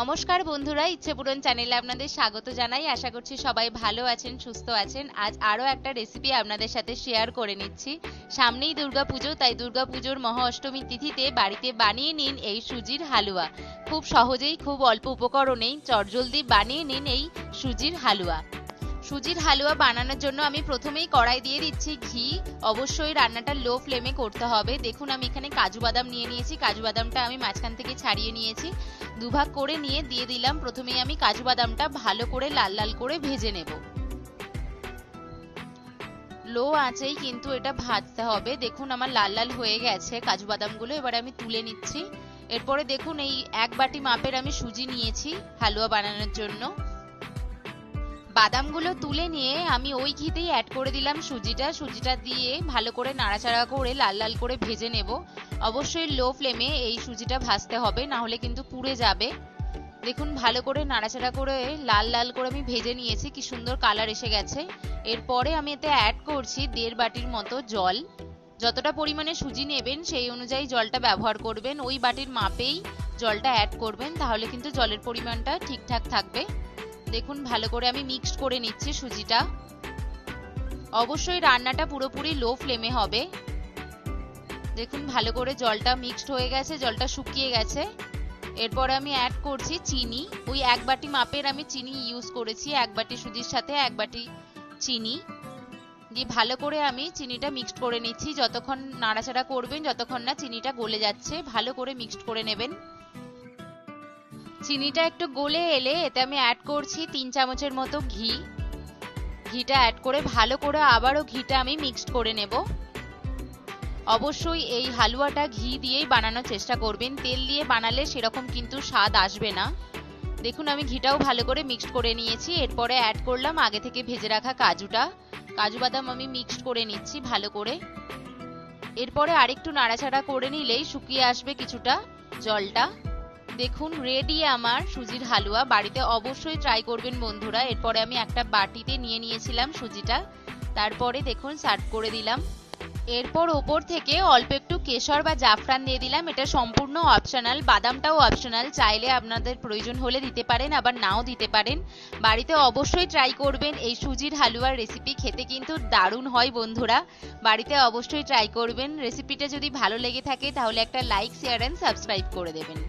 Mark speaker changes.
Speaker 1: নমস্কার বন্ধুরা, ইচ্ছেপূরণ চ্যানেলে আপনাদের স্বাগত জানাই। আশা করছি সবাই ভালো আছেন, সুস্থ আছেন। আজ আরও একটা রেসিপি আপনাদের সাথে শেয়ার করে নিচ্ছি। সামনেই দুর্গা পুজো তাই দুর্গা পুজোর মহা অষ্টমী তিথিতে বাড়িতে বানিয়ে নিন এই সুজির হালুয়া। খুব সহজেই, খুব অল্প উপকরণেই চটজলদি বানিয়ে নিন এই সুজির হালুয়া। সুজির হালুয়া বানানোর জন্য আমি প্রথমেই কড়াই দিয়ে দিচ্ছি ঘি। অবশ্যই রান্নাটা লো ফ্লেমে করতে হবে। দেখুন, আমি এখানে কাজু বাদাম নিয়ে নিয়েছি। কাজু বাদামটা আমি মাঝখান থেকে ছাড়িয়ে নিয়েছি। দুভাগ করে নিয়ে দিয়ে দিলাম। প্রথমেই আমি কাজু বাদামটা ভালো করে লাল লাল করে ভেজে নেব। লো আঁচেই কিন্তু এটা ভাজতে হবে। দেখুন, আমার লাল লাল হয়ে গেছে কাজু বাদামগুলো। এবার আমি তুলে নিচ্ছি। এরপরে দেখুন, এই এক বাটি মাপের আমি সুজি নিয়েছি হালুয়া বানানোর জন্য। বাদামগুলো তুলে নিয়ে আমি ওই ঘিতেই অ্যাড করে দিলাম সুজিটা। সুজিটা দিয়ে ভালো করে নাড়াচাড়া করে লাল লাল করে ভেজে নেব। অবশ্যই লো ফ্লেমে এই সুজিটা ভাজতে হবে, না হলে কিন্তু পুড়ে যাবে। দেখুন, ভালো করে নাড়াচাড়া করে লাল লাল করে আমি ভেজে নিয়েছি, কি সুন্দর কালার এসে গেছে। এরপরে আমি এতে অ্যাড করছি দেড় বাটির মতো জল। যতটা পরিমাণে সুজি নেবেন সেই অনুযায়ী জলটা ব্যবহার করবেন। ওই বাটির মাপেই জলটা অ্যাড করবেন, তাহলে কিন্তু জলের পরিমাণটা ঠিকঠাক থাকবে। দেখুন, ভালো করে আমি মিক্সড করে নিচ্ছি সুজিটা। অবশ্যই রান্নাটা পুরোপুরি লো ফ্লেমে হবে। দেখুন, ভালো করে জলটা মিক্সড হয়ে গেছে, জলটা শুকিয়ে গেছে। এরপরে আমি অ্যাড করছি চিনি। ওই এক বাটি মাপের আমি চিনি ইউজ করেছি, এক বাটি সুজির সাথে এক বাটি চিনি। দিয়ে ভালো করে আমি চিনিটা মিক্সড করে নিচ্ছি। যতক্ষণ নাড়াচাড়া করবেন, যতক্ষণ না চিনিটা গলে যাচ্ছে, ভালো করে মিক্সড করে নেবেন। চিনিটা একটু গলে এলে এতে আমি অ্যাড করছি তিন চামচের মতো ঘি। ঘিটা অ্যাড করে ভালো করে আবারও ঘিটা আমি মিক্সড করে নেব। অবশ্যই এই হালুয়াটা ঘি দিয়েই বানানোর চেষ্টা করবেন। তেল দিয়ে বানালে সেরকম কিন্তু স্বাদ আসবে না। দেখুন, আমি ঘিটাও ভালো করে মিক্সড করে নিয়েছি। এরপরে অ্যাড করলাম আগে থেকে ভেজে রাখা কাজুটা। কাজু বাদাম আমি মিক্সড করে নিচ্ছি ভালো করে। এরপরে আরেকটু নাড়াচাড়া করে নিলেই শুকিয়ে আসবে কিছুটা জলটা। দেখুন, রেডি আমার সুজির হালুয়া। বাড়িতে অবশ্যই ট্রাই করবেন বন্ধুরা। এরপরে আমি একটা বাটিতে নিয়ে নিয়েছিলাম সুজিটা। তারপরে দেখুন সার্ভ করে দিলাম। এরপর ওপর থেকে অল্প একটু কেশর বা জাফরান দিয়ে দিলাম। এটা সম্পূর্ণ অপশনাল বাদামটাও অপশনাল চাইলে আপনাদের প্রয়োজন হলে দিতে পারেন, আবার নাও দিতে পারেন। বাড়িতে অবশ্যই ট্রাই করবেন। এই সুজির হালুয়ার রেসিপি খেতে কিন্তু দারুণ হয় বন্ধুরা। বাড়িতে অবশ্যই ট্রাই করবেন। রেসিপিটা যদি ভালো লেগে থাকে, তাহলে একটা লাইক শেয়ার অ্যান্ড সাবস্ক্রাইব করে দেবেন।